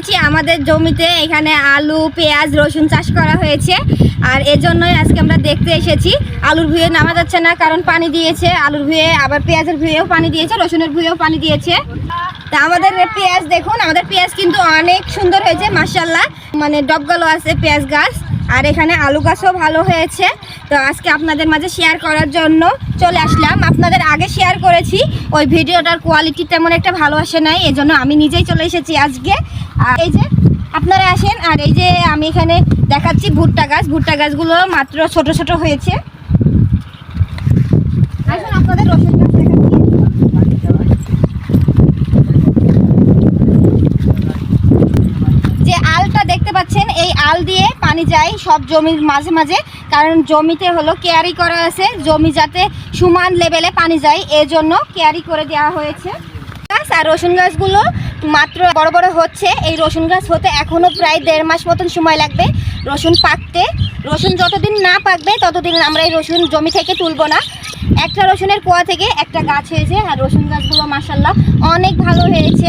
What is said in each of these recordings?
এসেছি আমাদের জমিতে এখানে আলু, পেঁয়াজ, রসুন চাষ করা হয়েছে। আর এজন্যই আজকে আমরা দেখতে এসেছি। আলুর ভুঁয়ে নামা যাচ্ছে না, কারণ পানি দিয়েছে। আলুর ভুঁয়ে, আবার পেঁয়াজের ভুঁয়েও পানি দিয়েছে, রসুনের ভুঁয়েও পানি দিয়েছে। তা আমাদের পেঁয়াজ দেখুন, আমাদের পেঁয়াজ কিন্তু অনেক সুন্দর হয়েছে মার্শাল্লাহ মানে ডবগালো আছে পেঁয়াজ গাছ। আর এখানে আলু গাছও ভালো হয়েছে। তো আজকে আপনাদের মাঝে শেয়ার করার জন্য চলে আসলাম। আপনাদের আগে শেয়ার করেছি, ওই ভিডিওটার কোয়ালিটি তেমন একটা ভালো আসে নাই এই জন্য আমি নিজেই চলে এসেছি আজকে। আর এই যে, আপনারা আসেন, আর এই যে আমি এখানে দেখাচ্ছি ভুট্টা গাছ। ভুট্টা গাছগুলো মাত্র ছোট ছোট হয়েছে। আসুন, আপনাদের রসুন গাছ যে আলটা দেখতে পাচ্ছেন, এই আল দিয়ে পানি যায়, সব জমির মাঝে মাঝে, কারণ জমিতে হলো কেয়ারি করা আছে, জমি যাতে সমান লেভেলে পানি যায়, এজন্য কেয়ারি করে দেওয়া হয়েছে। আর রসুন গাছগুলো মাত্র বড় বড় হচ্ছে, এই রসুন গাছ হতে এখনও প্রায় দেড় মাস মতন সময় লাগবে রসুন পাকতে। রসুন যতদিন না পাকবে, ততদিন আমরা এই রসুন জমি থেকে তুলবো না। একটা রসুনের কোয়া থেকে একটা গাছ হয়েছে, আর রসুন গাছগুলো মাসাল্লাহ অনেক ভালো হয়েছে।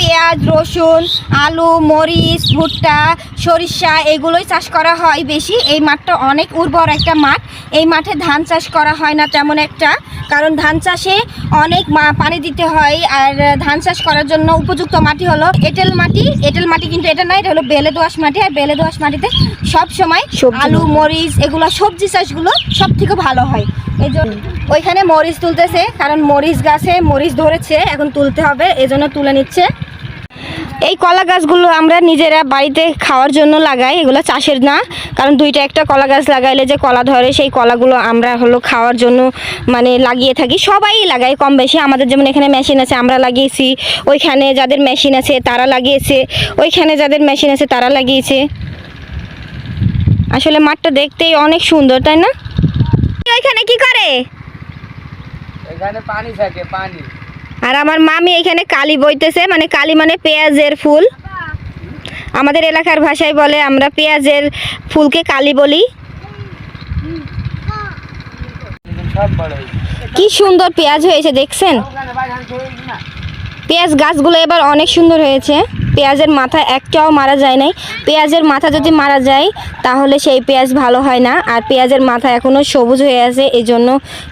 পেঁয়াজ রসুন আলু মরিচ ভুট্টা সরিষা এগুলোই চাষ করা হয় বেশি। এই মাঠটা অনেক উর্বর একটা মাঠ। এই মাঠে ধান চাষ করা হয় না তেমন একটা কারণ ধান চাষে অনেক মা- পানি দিতে হয় আর ধান চাষ করার জন্য উপযুক্ত মাটি হলো এঁটেল মাটি। এঁটেল মাটি কিন্তু এটা নয় এটা হলো বেলে দোয়াশ মাটি আর বেলে দোয়াশ মাটিতে সব সময় আলু মরিচ এগুলো সবজি চাষগুলো সব থেকে ভালো হয়। এই জন্য ওইখানে মরিচ তুলতেছে কারণ মরিচ গাছে মরিচ ধরেছে এখন তুলতে হবে এজন্য তুলে নিচ্ছে। এই কলা গাছগুলো আমরা নিজেরা বাড়িতে খাওয়ার জন্য লাগাই, এগুলো চাষের না। কারণ দুইটা একটা কলা গাছ লাগাইলে যে কলা ধরে, সেই কলাগুলো আমরা হলো খাওয়ার জন্য মানে লাগিয়ে থাকি। সবাই লাগাই কম বেশি। আমাদের যেমন এখানে মেশিন আছে, আমরা লাগিয়েছি। ওইখানে যাদের মেশিন আছে, তারা লাগিয়েছে। ওইখানে যাদের মেশিন আছে, তারা লাগিয়েছে। আসলে মাঠটা দেখতেই অনেক সুন্দর, তাই না? ওইখানে কি করে? এখানে পানি থাকে, পানি। আর আমার মামি এখানে কালি বইতেছে মানে কালি মানে পেঁয়াজের ফুল। আমাদের এলাকার ভাষায় বলে আমরা পেঁয়াজের ফুলকে কালি বলি। কি সুন্দর পেঁয়াজ হয়েছে, দেখছেন? পেঁয়াজ গাছগুলো এবার অনেক সুন্দর হয়েছে। পেঁয়াজের মাথা একটাও মারা যায় নাই। পেঁয়াজের মাথা যদি মারা যায় তাহলে সেই পেঁয়াজ ভালো হয় না। আর পেঁয়াজের মাথা এখনও সবুজ হয়ে আছে এই জন্য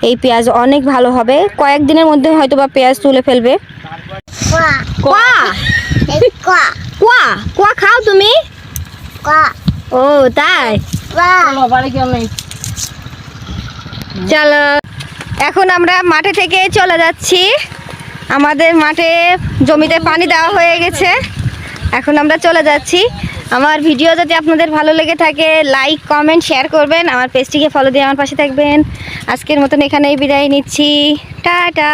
এই পেঁয়াজ অনেক ভালো হবে। কয়েকদিনের মধ্যে হয়তো বা পেঁয়াজ তুলে ফেলবে। কোয়া। কোয়া। কোয়া। খাও তুমি। ও তাই। চলো এখন আমরা মাঠে থেকে চলে যাচ্ছি। আমাদের মাঠে জমিতে পানি দেওয়া হয়ে গেছে। এখন আমরা চলে যাচ্ছি। আমার ভিডিও যদি আপনাদের ভালো লেগে থাকে লাইক কমেন্ট শেয়ার করবেন। আমার পেজটিকে ফলো দিয়ে আমার পাশে থাকবেন। আজকের মতন এখানেই বিদায় নিচ্ছি। টাটা!